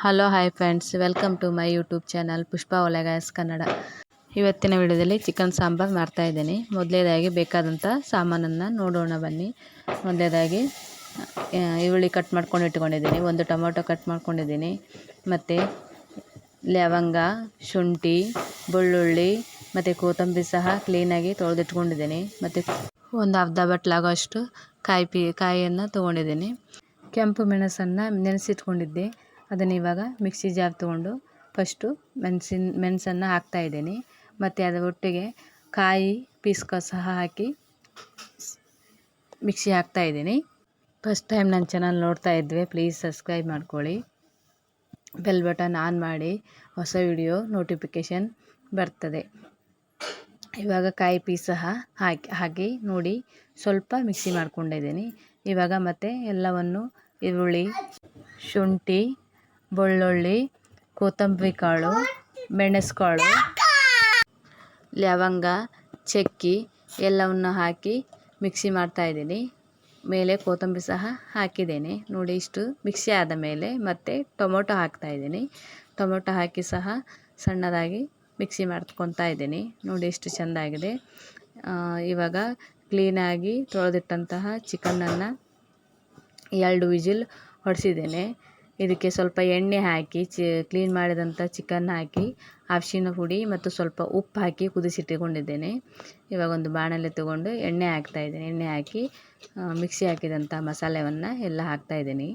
Hello hi friends welcome to my YouTube channel Pushpa ಒಲೆಗಾಯಸ್ Kannada ಇವತ್ತಿನ ವಿಡಿಯೋದಲ್ಲಿ chicken sambar ಮಾಡ್ತಾಯಿದ್ದೀನಿ ಮೊದಲೇದಾಗಿ ಬೇಕಾದಂಥ ಸಾಮಾನನ್ನು ನೋಡೋಣ ಬನ್ನಿ. ಮೊದಲೇದಾಗಿ ಈರುಳ್ಳಿ ಕಟ್ ಮಾಡ್ಕೊಂಡು ಇಟ್ಕೊಂಡಿದ್ದೀನಿ. ಒಂದು ಟೊಮೊಟೊ ಕಟ್ ಮಾಡ್ಕೊಂಡಿದ್ದೀನಿ. ಮತ್ತು ಲವಂಗ, ಶುಂಠಿ, ಬೆಳ್ಳುಳ್ಳಿ, ಮತ್ತು ಕೊತ್ತಂಬರಿ ಸಹ ಕ್ಲೀನಾಗಿ ತೊಳೆದಿಟ್ಕೊಂಡಿದ್ದೀನಿ. ಮತ್ತು ಒಂದು ಅರ್ಧ ಬಟ್ಲಾಗೋ ಅಷ್ಟು ಕಾಯಿ ಪಿ, ಕಾಯಿಯನ್ನು ತೊಗೊಂಡಿದ್ದೀನಿ. ಕೆಂಪು ಮೆಣಸನ್ನು ನೆನೆಸಿಟ್ಕೊಂಡಿದ್ದೆ. ಅದನ್ನು ಇವಾಗ ಮಿಕ್ಸಿ ಜಾರ್ ತೊಗೊಂಡು ಫಸ್ಟು ಮೆಣ್ಸಿನ, ಮೆಣಸನ್ನು ಹಾಕ್ತಾಯಿದ್ದೀನಿ ಮತ್ತು ಅದರ ಒಟ್ಟಿಗೆ ಕಾಯಿ ಪೀಸ್ಕೊ ಸಹ ಹಾಕಿ ಮಿಕ್ಸಿ ಹಾಕ್ತಾಯಿದ್ದೀನಿ ಫಸ್ಟ್ ಟೈಮ್ ನನ್ನ ಚಾನಲ್ ನೋಡ್ತಾ ಇದ್ವಿ ಪ್ಲೀಸ್ ಸಬ್ಸ್ಕ್ರೈಬ್ ಮಾಡ್ಕೊಳ್ಳಿ. ಬೆಲ್ ಬಟನ್ ಆನ್ ಮಾಡಿ, ಹೊಸ ವಿಡಿಯೋ ನೋಟಿಫಿಕೇಷನ್ ಬರ್ತದೆ. ಇವಾಗ ಕಾಯಿ ಪೀಸ್ ಸಹ ಹಾಕಿ ಹಾಕಿ ನೋಡಿ ಸ್ವಲ್ಪ ಮಿಕ್ಸಿ ಮಾಡ್ಕೊಂಡಿದ್ದೀನಿ. ಇವಾಗ ಮತ್ತೆ ಎಲ್ಲವನ್ನು, ಈರುಳ್ಳಿ, ಶುಂಠಿ ಬೆಳ್ಳುಳ್ಳಿ, ಕೊತ್ತಂಬರಿ ಕಾಳು, ಮೆಣಸುಕಾಳು, ಲವಂಗ, ಚಕ್ಕೆ ಎಲ್ಲವನ್ನು ಹಾಕಿ ಮಿಕ್ಸಿ ಮಾಡ್ತಾಯಿದ್ದೀನಿ ಮೇಲೆ ಕೊತ್ತಂಬರಿ ಸಹ ಹಾಕಿದ್ದೇನೆ. ನೋಡಿ, ಇಷ್ಟು ಮಿಕ್ಸಿ ಆದ ಮೇಲೆ ಮತ್ತೆ ಟೊಮೊಟೊ ಹಾಕ್ತಾಯಿದ್ದೀನಿ ಟೊಮೊಟೊ ಹಾಕಿ ಸಹ ಸಣ್ಣದಾಗಿ ಮಿಕ್ಸಿ ಮಾಡ್ಕೊತಾ ಇದ್ದೀನಿ. ನೋಡಿ ಇಷ್ಟು ಚೆಂದಾಗಿದೆ. ಇವಾಗ ಕ್ಲೀನಾಗಿ ತೊಳೆದಿಟ್ಟಂತಹ ಚಿಕನನ್ನು ಎರಡು ವಿಜಿಲ್ ಹೊಡೆಸಿದ್ದೇನೆ. ಇದಕ್ಕೆ ಸ್ವಲ್ಪ ಎಣ್ಣೆ ಹಾಕಿ, ಚಿ ಕ್ಲೀನ್ ಮಾಡಿದಂಥ ಚಿಕನ್ ಹಾಕಿ ಅರಿಶಿನ ಪುಡಿ ಮತ್ತು ಸ್ವಲ್ಪ ಉಪ್ಪು ಹಾಕಿ ಕುದಿಸಿಟ್ಟುಕೊಂಡಿದ್ದೇನೆ. ಇವಾಗ ಒಂದು ಬಾಣಲೆ ತೊಗೊಂಡು ಎಣ್ಣೆ ಹಾಕ್ತಾಯಿದ್ದೀನಿ ಎಣ್ಣೆ ಹಾಕಿ ಮಿಕ್ಸಿ ಹಾಕಿದಂಥ ಮಸಾಲೆಯನ್ನು ಎಲ್ಲ ಹಾಕ್ತಾಯಿದ್ದೀನಿ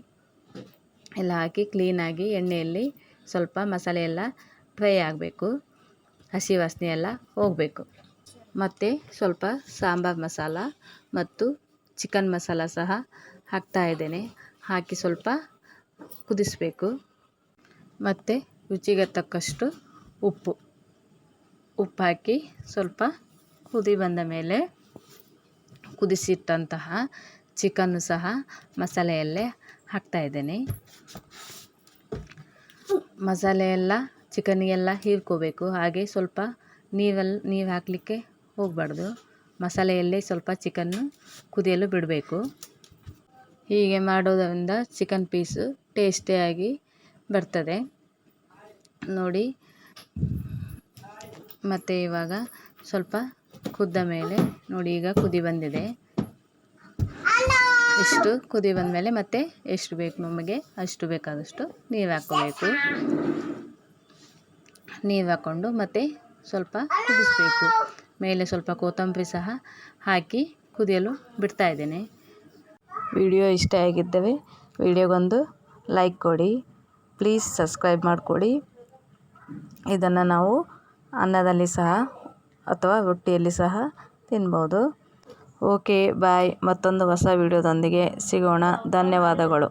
ಎಲ್ಲ ಹಾಕಿ ಕ್ಲೀನಾಗಿ ಎಣ್ಣೆಯಲ್ಲಿ ಸ್ವಲ್ಪ ಮಸಾಲೆ ಎಲ್ಲ ಫ್ರೈ ಆಗಬೇಕು. ಹಸಿ ವಾಸನೆ ಎಲ್ಲ ಹೋಗಬೇಕು. ಮತ್ತು ಸ್ವಲ್ಪ ಸಾಂಬಾರು ಮಸಾಲ ಮತ್ತು ಚಿಕನ್ ಮಸಾಲ ಸಹ ಹಾಕ್ತಾಯಿದ್ದೇನೆ ಹಾಕಿ ಸ್ವಲ್ಪ ಕುದಿಸಬೇಕು. ಮತ್ತು ರುಚಿಗೆ ತಕ್ಕಷ್ಟು ಉಪ್ಪು. ಉಪ್ಪು ಹಾಕಿ ಸ್ವಲ್ಪ ಕುದಿ ಬಂದ ಮೇಲೆ ಕುದಿಸಿಟ್ಟಂತಹ ಚಿಕನ್ನು ಸಹ ಮಸಾಲೆಯಲ್ಲೇ ಹಾಕ್ತಾಯಿದ್ದೇನೆ ಮಸಾಲೆ ಎಲ್ಲ ಚಿಕನ್ಗೆಲ್ಲ ಹೀರ್ಕೋಬೇಕು. ಹಾಗೆ ಸ್ವಲ್ಪ ನೀರಲ್ಲಿ ನೀರು ಹಾಕಲಿಕ್ಕೆ ಹೋಗಬಾರ್ದು. ಮಸಾಲೆಯಲ್ಲೇ ಸ್ವಲ್ಪ ಚಿಕನ್ನು ಕುದಿಯಲು ಬಿಡಬೇಕು. ಹೀಗೆ ಮಾಡೋದರಿಂದ ಚಿಕನ್ ಪೀಸು ಟೇಸ್ಟಿಯಾಗಿ ಬರ್ತದೆ. ನೋಡಿ. ಮತ್ತು ಇವಾಗ ಸ್ವಲ್ಪ ಕುದ್ದ ಮೇಲೆ ನೋಡಿ ಈಗ ಕುದಿ ಬಂದಿದೆ. ಇಷ್ಟು ಕುದಿ ಬಂದಮೇಲೆ ಮತ್ತೆ ಎಷ್ಟು ಬೇಕು ನಮಗೆ ಅಷ್ಟು ಬೇಕಾದಷ್ಟು ನೀರು ಹಾಕ್ಕೋಬೇಕು. ನೀರು ಹಾಕ್ಕೊಂಡು ಮತ್ತೆ ಸ್ವಲ್ಪ ಕುದಿಸ್ಬೇಕು. ಮೇಲೆ ಸ್ವಲ್ಪ ಕೊತ್ತಂಬರಿ ಸಹ ಹಾಕಿ ಕುದಿಯಲು ಬಿಡ್ತಾ ಇದ್ದೇನೆ. ವಿಡಿಯೋ ಇಷ್ಟ ಆಗಿದ್ದವೆ ವಿಡಿಯೋಗೊಂದು ಲೈಕ್ ಕೊಡಿ, ಪ್ಲೀಸ್ ಸಬ್ಸ್ಕ್ರೈಬ್ ಮಾಡಿಕೊಡಿ. ಇದನ್ನು ನಾವು ಅನ್ನದಲ್ಲಿ ಸಹ ಅಥವಾ ರೊಟ್ಟಿಯಲ್ಲಿ ಸಹ ತಿನ್ಬೋದು. Okay, bye. ಮತ್ತೊಂದು ಹೊಸ ವಿಡಿಯೋದೊಂದಿಗೆ ಸಿಗೋಣ. ಧನ್ಯವಾದಗಳು.